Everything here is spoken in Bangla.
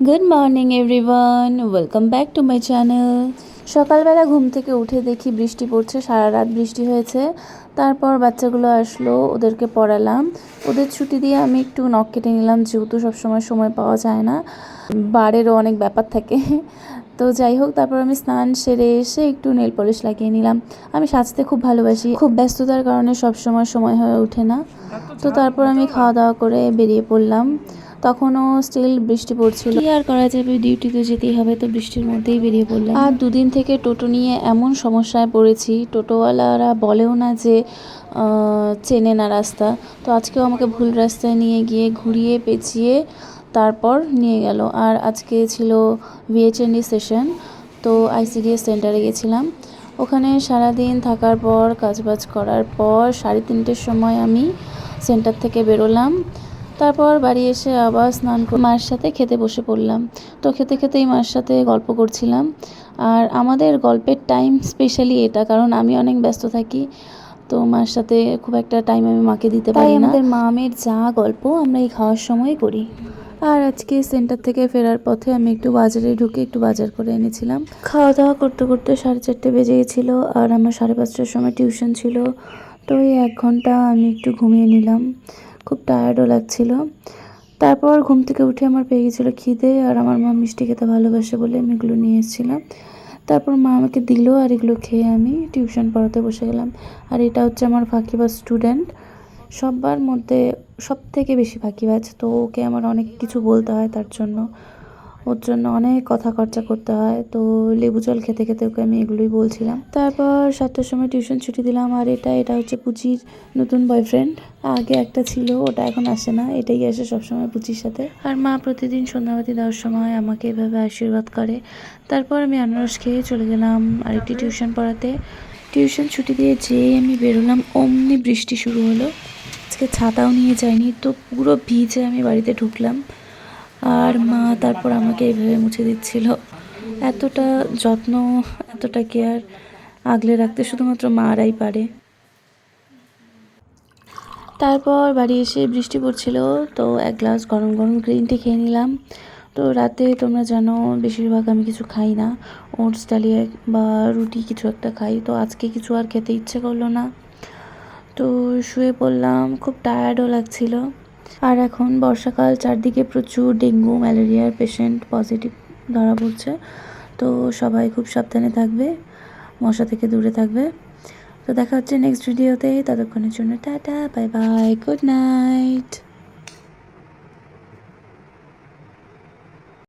Good morning everyone welcome back to my channel সকালবেলা ঘুম থেকে উঠে দেখি বৃষ্টি পড়ছে, সারা রাত বৃষ্টি হয়েছে। তারপর বাচ্চাগুলো আসলো, ওদেরকে পড়ালাম। ওদের ছুটি দিয়ে আমি একটু নখ কেটে নিলাম, যেহেতু সবসময় সময় পাওয়া যায় না। বারেরও অনেক ব্যাপার থাকে। তো যাই হোক, তারপর আমি স্নান সেরে এসে একটু নেল পলিশ লাগিয়ে নিলাম। আমি সাজতে খুব ভালোবাসি। খুব ব্যস্ততার কারণে সব সময় সময় হয়ে ওঠে না। তো তারপর আমি খাওয়া দাওয়া করে বেরিয়ে পড়লাম। তখনও স্টিল বৃষ্টি পড়ছিল। কি আর করা যাবে? ডিউটিতে যেতেই হবে তো বৃষ্টির মধ্যেই বেরিয়ে পড়লাম। আর দুদিন থেকে টোটো নিয়ে এমন সমস্যায় পড়েছি টোটোওয়ালারা বলেও না যে চেনে না রাস্তা। তো আজকেও আমাকে ভুল রাস্তায় নিয়ে গিয়ে ঘুরিয়ে পেঁচিয়ে তারপর নিয়ে গেল। আর আজকে ছিল ভিএচএনডি সেশন তো আইসিডিএস সেন্টারে গেছিলাম। ওখানে সারাদিন থাকার পর কাজবাজ করার পর সাড়ে তিনটের সময় আমি সেন্টার থেকে বেরোলাম। তারপর বাড়ি এসে আবার স্নান করে মায়ের সাথে খেতে বসে পড়লাম। তো খেতে খেতেই মায়ের সাথে গল্প করছিলাম। আর আমাদের গল্পের টাইম স্পেশালি এটা কারণ আমি অনেক ব্যস্ত থাকি তো মার সাথে খুব একটা টাইম আমি মাকে দিতে পারি না। আমাদের মামের যা গল্প আমরা এই খাওয়ার সময় করি। আর আজকে সেন্টার থেকে ফেরার পথে আমি একটু বাজারে ঢুকে একটু বাজার করে এনেছিলাম। খাওয়া দাওয়া করতে করতে সাড়ে চারটে বেজে গেছিল আর আমার সাড়ে পাঁচটার সময় টিউশন ছিল। তো এই এক ঘণ্টা আমি একটু ঘুমিয়ে নিলাম। খুব টায়ার্ডও লাগছিল। তারপর ঘুম থেকে উঠে আমার পেয়ে গেছিল খিদে আর আমার মা মিষ্টি খেতে ভালোবাসে বলে আমি এগুলো নিয়ে এসেছিলাম। তারপর মা আমাকে দিল আর এগুলো খেয়ে আমি টিউশন পড়াতে বসে গেলাম। আর এটা হচ্ছে আমার ফাঁকিবাজ স্টুডেন্ট সবার মধ্যে সব থেকে বেশি ফাঁকিবাজ, তো ওকে আমার অনেক কিছু বলতে হয় তার জন্য। ওর জন্য অনেক কথা খরচা করতে হয়। তো লেবু জল খেতে খেতে ওকে আমি এগুলোই বলছিলাম। তারপর সাতটার সময় টিউশন ছুটি দিলাম। আর এটা এটা হচ্ছে পুচির নতুন বয়ফ্রেন্ড আগে একটা ছিল, ওটা এখন আসে না। এটাই আসে সবসময় পুচির সাথে। আর মা প্রতিদিন সন্ধ্যাবাতি দেওয়ার সময় আমাকে এভাবে আশীর্বাদ করে। তারপর আমি আনারস খেয়ে চলে গেলাম আরেকটি টিউশন পড়াতে। টিউশন ছুটি দিয়ে যেয়ে আমি বেরোলাম, অমনি বৃষ্টি শুরু হলো। আজকে ছাতাও নিয়ে যাইনি, তো পুরো ভিজে আমি বাড়িতে ঢুকলাম। আর মা তারপর আমাকে এইভাবে মুছে দিচ্ছিল। এতটা যত্ন, এতটা কেয়ার আগলে রাখতে শুধুমাত্র মারাই পারে। তারপর বাড়ি এসে বৃষ্টি পড়ছিল, তো এক গ্লাস গরম গরম গ্রিন টি খেয়ে নিলাম। তো রাতে তোমরা জানো, বেশিরভাগ আমি কিছু খাই না। ওটস ডালিয়া বা রুটি কিছু একটা খাই, তো আজকে কিছু আর খেতে ইচ্ছে করল না। তো শুয়ে পড়লাম, খুব টায়ার্ডও লাগছিল। আর এখন বর্ষাকাল, চারদিকে প্রচুর ডেঙ্গু, ম্যালেরিয়ার পেশেন্ট পজিটিভ ধরা পড়ছে। তো সবাই খুব সাবধানে থাকবে, মশা থেকে দূরে থাকবে। তো দেখা হচ্ছে নেক্সট ভিডিওতে ততক্ষণের জন্য tata bye bye good night